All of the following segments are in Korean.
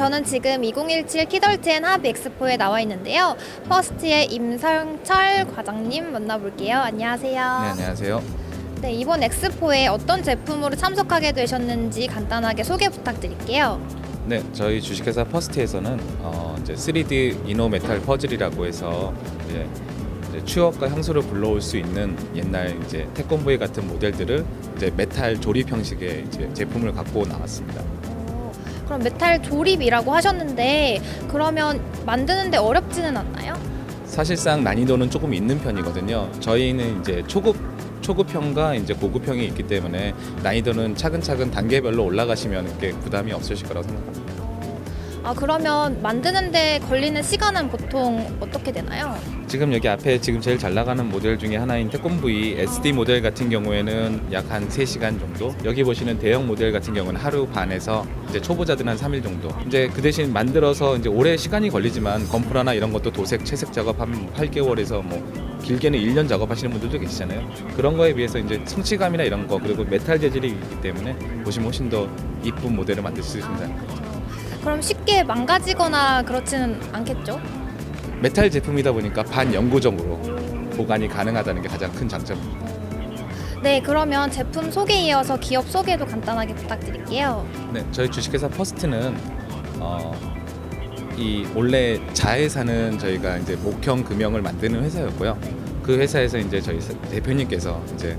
저는 지금 2017 키덜트 앤합 엑스포에 나와 있는데요. 퍼스트의 임성철 과장님 만나볼게요. 안녕하세요. 네, 안녕하세요. 네, 이번 엑스포에 어떤 제품으로 참석하게 되셨는지 간단하게 소개 부탁드릴게요. 네, 저희 주식회사 퍼스트에서는 어, 이제 3D 이노 메탈 퍼즐이라고 해서 이제, 이제 추억과 향수를 불러올 수 있는 옛날 이제 태권브이 같은 모델들을 이제 메탈 조립 형식의 이제 제품을 갖고 나왔습니다. 어, 그럼 메탈 조립이라고 하셨는데 그러면 만드는데 어렵지는 않나요? 사실상 난이도는 조금 있는 편이거든요. 저희는 이제 초급 초급형과 이제 고급형이 있기 때문에 난이도는 차근차근 단계별로 올라가시면 꽤 부담이 없으실 거라고 생각합니다. 아 그러면 만드는데 걸리는 시간은 보통 어떻게 되나요? 지금 여기 앞에 지금 제일 잘 나가는 모델 중에 하나인 태권브이 SD 모델 같은 경우에는 약 한 3시간 정도. 여기 보시는 대형 모델 같은 경우는 하루 반에서 이제 초보자들은 한 3일 정도. 이제 그 대신 만들어서 이제 오래 시간이 걸리지만 건프라나 이런 것도 도색 채색 작업 한 8개월에서 뭐 길게는 1년 작업하시는 분들도 계시잖아요. 그런 거에 비해서 이제 성취감이나 이런 거 그리고 메탈 재질이 있기 때문에 보시면 훨씬 더 이쁜 모델을 만들 수 있습니다 그럼 쉽게 망가지거나 그렇지는 않겠죠? 메탈 제품이다 보니까 반영구적으로 보관이 가능하다는 게 가장 큰 장점입니다 네, 그러면 제품 소개에 이어서 기업 소개도 간단하게 부탁드릴게요. 네, 저희 주식회사 퍼스트는 어, 이 원래 자회사는 저희가 이제 목형 금형을 만드는 회사였고요. 그 회사에서 이제 저희 대표님께서 이제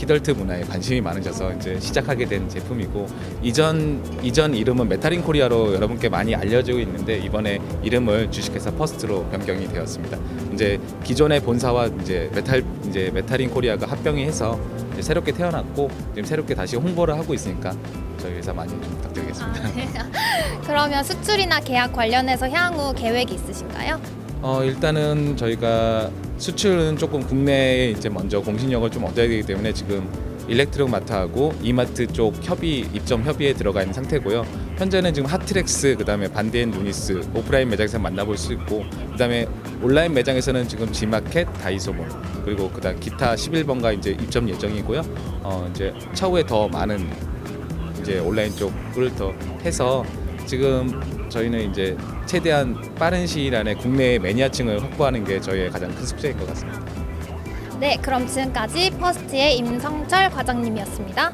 키덜트 문화에 관심이 많으셔서 이제 시작하게 된 제품이고 이전 이전 이름은 메탈인 코리아로 여러분께 많이 알려지고 있는데 이번에 이름을 주식회사 퍼스트로 변경이 되었습니다. 이제 기존의 본사와 이제 메탈 이제 메탈인 코리아가 합병이 해서 이제 새롭게 태어났고 지금 새롭게 다시 홍보를 하고 있으니까 저희 회사 많이 좀 부탁드리겠습니다. 아, 네. 그러면 수출이나 계약 관련해서 향후 계획이 있으신가요? 어 일단은 저희가 수출은 조금 국내에 이제 먼저 공신력을 좀 얻어야 되기 때문에 지금 일렉트릭 마트하고 이마트 쪽 협의 입점 협의에 들어가 있는 상태고요. 현재는 지금 하트렉스 그다음에 반대엔 누니스 오프라인 매장에서 만나볼 수 있고 그다음에 온라인 매장에서는 지금 지마켓 다이소몰 그리고 그다음 기타 11번가 이제 입점 예정이고요. 어 이제 차후에 더 많은 이제 온라인 쪽을 더 해서 지금 저희는 이제 최대한 빠른 시일 안에 국내 매니아층을 확보하는 게 저희의 가장 큰 숙제인 것 같습니다. 네, 그럼 지금까지 퍼스트의 임성철 과장님이었습니다.